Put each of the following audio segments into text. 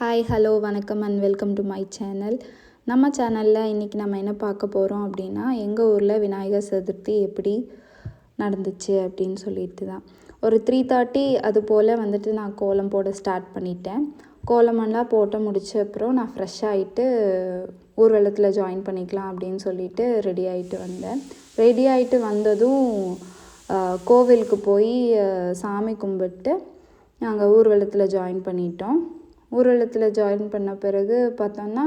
Hi hello வணக்கம் and welcome to my channel நம்ம சேனலில் இன்றைக்கி நம்ம என்ன பார்க்க போகிறோம் அப்படின்னா எங்கள் ஊரில் விநாயகர் சதுர்த்தி எப்படி நடந்துச்சு அப்படின்னு சொல்லிட்டு தான். ஒரு த்ரீ தேர்ட்டி அது போல் வந்துட்டு நான் கோலம் போட ஸ்டார்ட் பண்ணிட்டேன். கோலமெல்லாம் போட்டு முடிச்ச அப்புறம் நான் ஃப்ரெஷ் ஆகிட்டு ஊர்வலத்தில் ஜாயின் பண்ணிக்கலாம் அப்படின்னு சொல்லிட்டு ரெடி ஆகிட்டு வந்தேன். ரெடி ஆகிட்டு வந்ததும் கோவிலுக்கு போய் சாமி கும்பிட்டு நாங்கள் ஊர்வலத்தில் ஜாயின் பண்ணிட்டோம். ஊர்வலத்தில் ஜாயின் பண்ண பிறகு பார்த்தோன்னா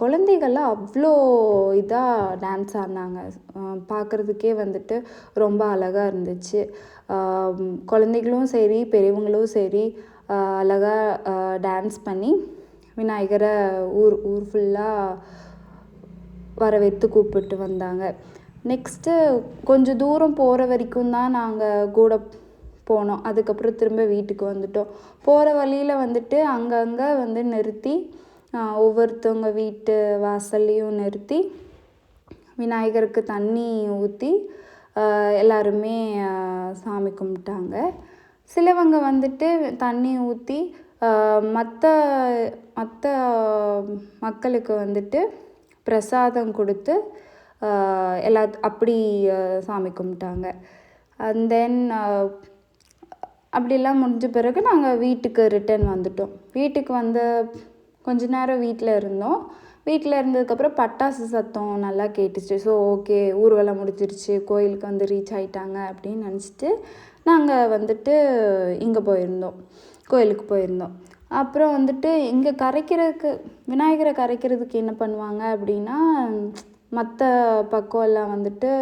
குழந்தைகள்லாம் அவ்வளோ இதாக டான்ஸ் ஆடினாங்க. பார்க்குறதுக்கே வந்துட்டு ரொம்ப அழகாக இருந்துச்சு. குழந்தைகளும் சரி பெரியவங்களும் சரி அழகாக அழகா டான்ஸ் பண்ணி விநாயகரை ஊர் ஊர் ஃபுல்லாக வரவேற்று கூப்பிட்டு வந்தாங்க. நெக்ஸ்ட்டு கொஞ்சம் தூரம் போகிற வரைக்கும் தான் நாங்கள் கூட போனோம். அதுக்கப்புறம் திரும்ப வீட்டுக்கு வந்துட்டோம். போகிற வழியில் வந்துட்டு அங்கங்கே வந்து நிறுத்தி ஒவ்வொருத்தவங்க வீட்டு வாசல்லையும் நிறுத்தி விநாயகருக்கு தண்ணி ஊற்றி எல்லாருமே சாமி கும்பிட்டாங்க. சிலவங்க வந்துட்டு தண்ணி ஊற்றி மற்ற மற்ற மக்களுக்கு வந்துட்டு பிரசாதம் கொடுத்து எல்லா அப்படி சாமி கும்பிட்டாங்க. அண்ட் தென் அப்படிலாம் முடிஞ்ச பிறகு நாங்கள் வீட்டுக்கு ரிட்டர்ன் வந்துட்டோம். வீட்டுக்கு வந்த கொஞ்ச நேரம் வீட்டில் இருந்தோம். வீட்டில் இருந்ததுக்கப்புறம் பட்டாசு சத்தம் நல்லா கேட்டுச்சு. ஸோ ஓகே ஊர்வலம் முடிஞ்சிருச்சு கோயிலுக்கு வந்து ரீச் ஆகிட்டாங்க அப்படின்னு நினச்சிட்டு நாங்கள் வந்துட்டு இங்கே போயிருந்தோம். கோயிலுக்கு போயிருந்தோம். அப்புறம் வந்துட்டு இங்கே கரைக்கிறதுக்கு விநாயகரை கரைக்கிறதுக்கு என்ன பண்ணுவாங்க அப்படின்னா மற்ற பக்கம் எல்லாம் வந்துட்டு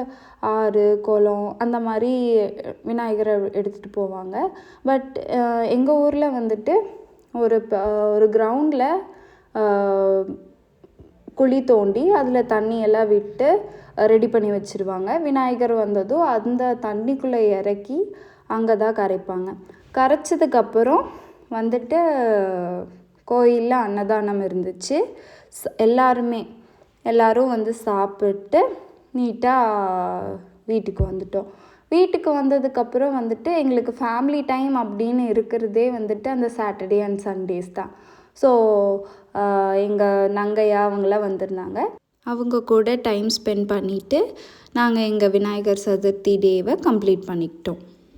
ஆறு குளம் அந்த மாதிரி விநாயகரை எடுத்துகிட்டு போவாங்க. பட் எங்கள் ஊரில் வந்துட்டு ஒரு ப- ஒரு கிரவுண்டில் குழி தோண்டி அதில் தண்ணியெல்லாம் விட்டு ரெடி பண்ணி வச்சுருவாங்க. விநாயகர் வந்ததும் அந்த தண்ணிக்குள்ளே இறக்கி அங்கே தான் கரைப்பாங்க. கரைச்சதுக்கப்புறம் வந்துட்டு கோயிலில் அன்னதானம் இருந்துச்சு. எல்லாருமே எல்லோரும் வந்து சாப்பிட்டு நீட்டாக வீட்டுக்கு வந்துட்டோம். வீட்டுக்கு வந்ததுக்கப்புறம் வந்துட்டு எங்களுக்கு ஃபேமிலி டைம் அப்படின்னு இருக்கிறதே வந்துட்டு அந்த சாட்டர்டே அண்ட் சண்டேஸ் தான். ஸோ எங்கள் நங்கையா அவங்களாம் வந்திருந்தாங்க. அவங்க கூட டைம் ஸ்பெண்ட் பண்ணிவிட்டு நாங்கள் எங்கள் விநாயகர் சதுர்த்தி டேவை கம்ப்ளீட் பண்ணிக்கிட்டோம்.